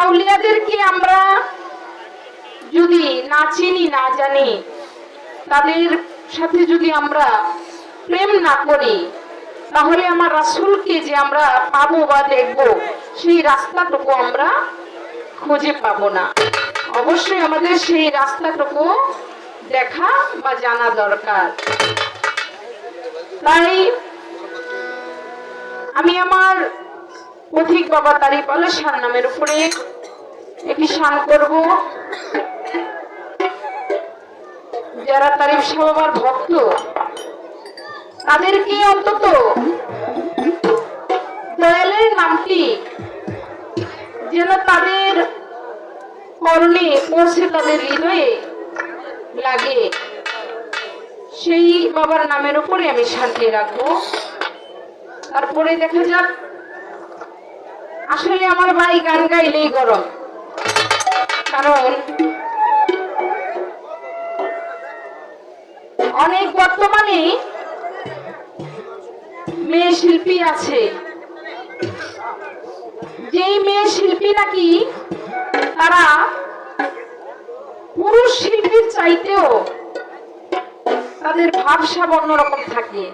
আউলিয়াদেরকে আমরা যদি না চিনি, না জানি, তাদের সাথে যদি আমরা প্রেম না করি, তাহলে আমার রাসূলকে যে আমরা পাবো বা দেখব, সেই রাস্তাটুকু আমরা খুঁজে পাবো না। অবশ্যই আমাদের সেই রাস্তাটুকু দেখা বা জানা দরকার। তাই আমি আমার পথিক বাবা তারিফ আলো শান নামের উপরে একটি শান করব। যারা তারিফ বাবার ভক্ত, তাদেরকে অন্তত দয়ালের নামটি যেন তাদের কর্ণে পৌঁছে তাদের হৃদয়ে লাগে। সেই বাবার নামের উপরে আমি শান্তি রাখব। তারপরে দেখা যাক আসলে আমার ভাই গান গাইলেই গরম। কারণ অনেক বর্তমানে মেয়ে শিল্পী আছে। যেই মেয়ে শিল্পী নাকি তারা পুরুষ শিল্পীর চাইতেও তাদের ভাবসাব অন্যরকম থাকে।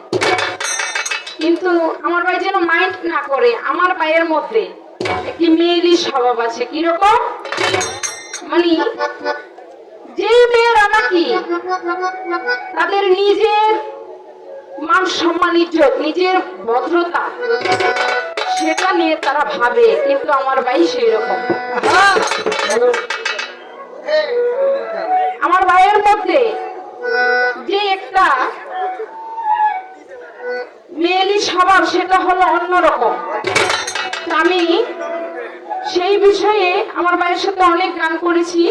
কিন্তু আমার ভাই যেন মাইন্ড না করে, আমার ভাইয়ের মধ্যে একটি মেয়েরই স্বভাব আছে, কীরকম? মানে যে মেয়েরা নাকি তাদের নিজের মান সম্মান, ইজ্জত, নিজের ভদ্রতা, সেটা নিয়ে তারা ভাবে, কিন্তু আমার ভাই সেই রকম আমার ভাইয়ের মধ্যে যে একটা মেয়েলি স্বভাব, সেটা হলো অন্যরকম। আমার ভাইয়ের সাথে অনেক গান করেছি।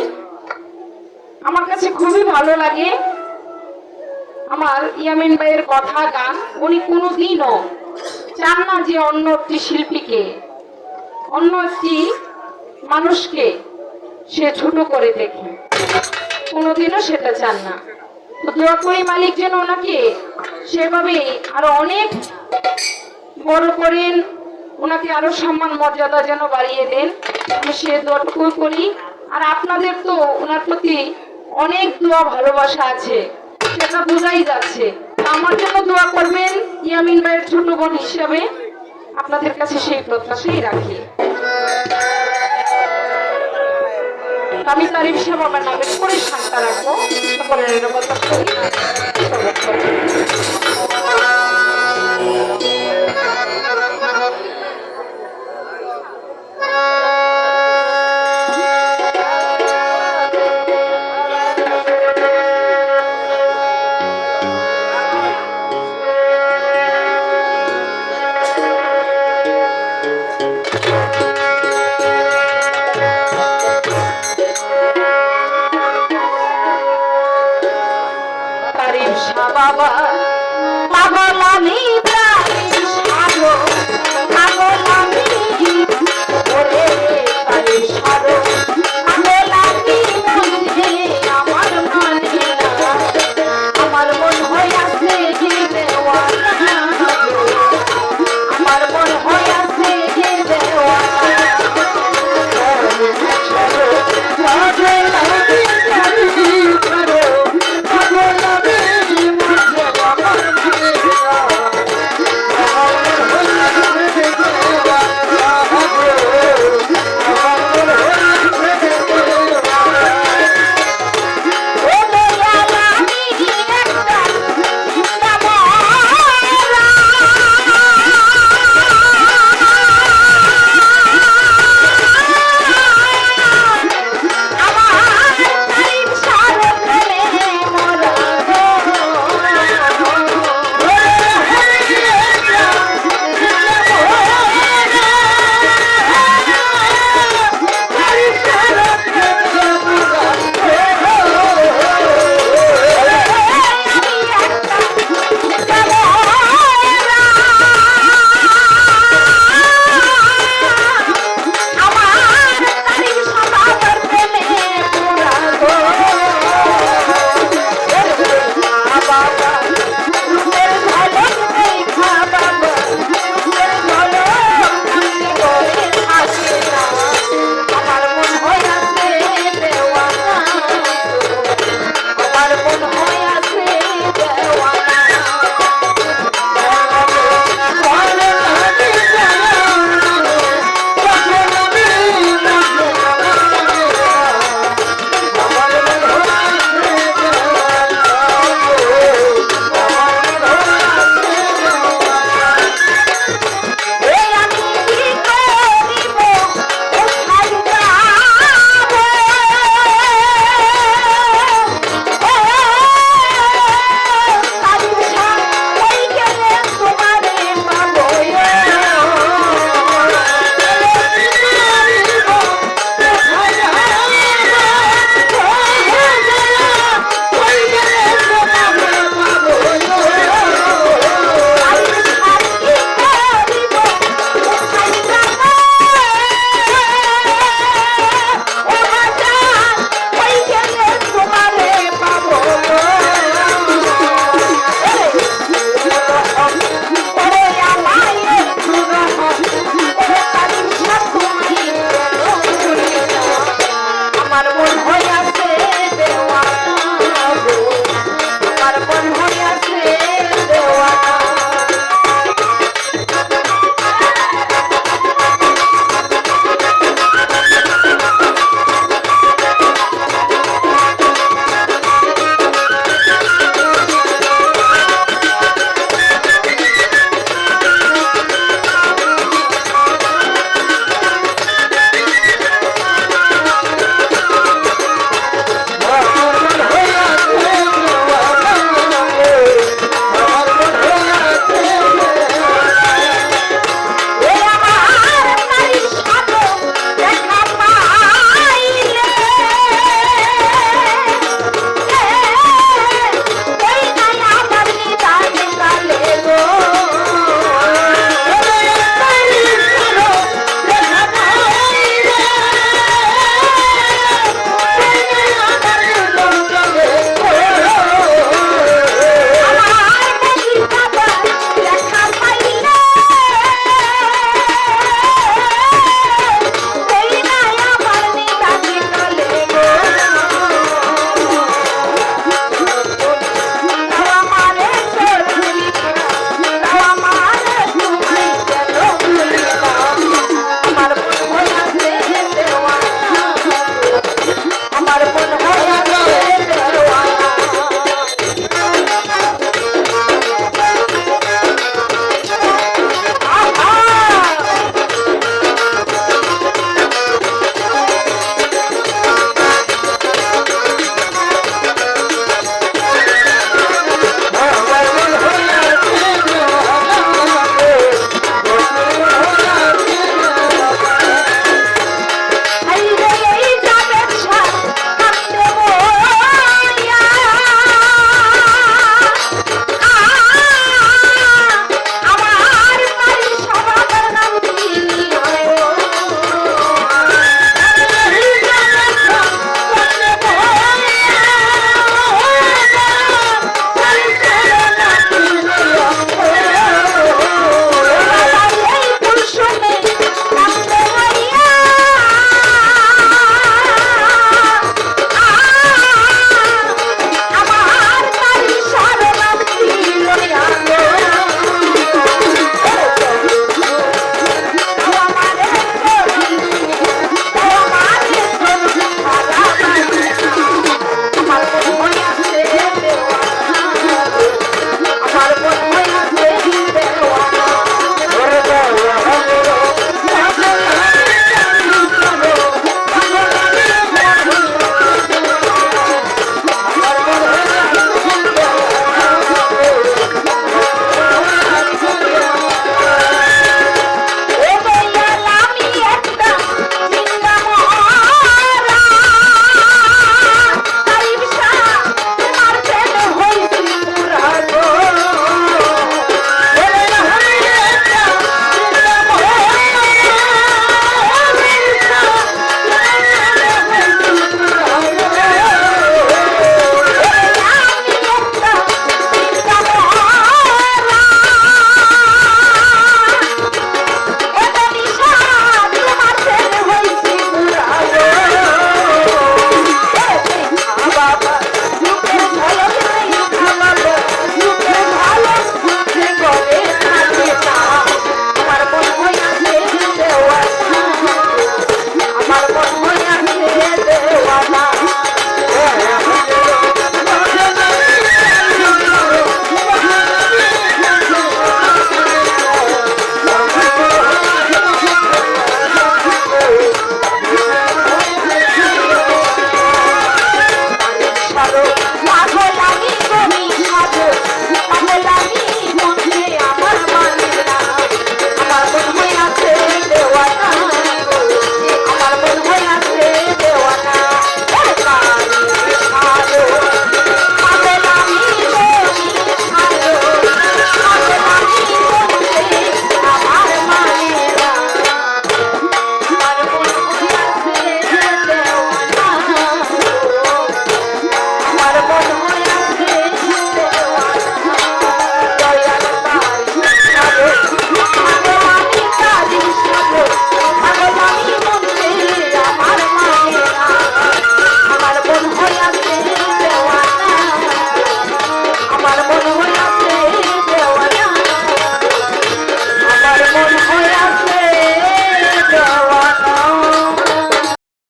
আমার কাছে খুবই ভালো লাগে। আমার ইয়ামিন ভাইয়ের কথা, গান, উনি কোনোদিনও চান না যে অন্য একটি শিল্পীকে, অন্য একটি মানুষকে সে ছোট করে দেখে। কোনোদিনও সেটা চান না। তো দোয়া করি মালিক যেন ওনাকে সেভাবে আরও অনেক বড় করেন, ওনাকে আরও সম্মান, মর্যাদা যেন বাড়িয়ে দেন। সে দোয়াটুকু করি। আর আপনাদের তো ওনার প্রতি অনেক দোয়া, ভালোবাসা আছে। সেটা বোঝাই যাচ্ছে। আমার জন্য দোয়া করবেন ইয়ামিন ভাইয়ের ছোট বোন হিসাবে। আপনাদের কাছে সেই প্রত্যাশাই রাখি। আমি তারিফ সাহেব আমার নামে করে শান্তা রাখব। সকলের নিরাপত্তা করি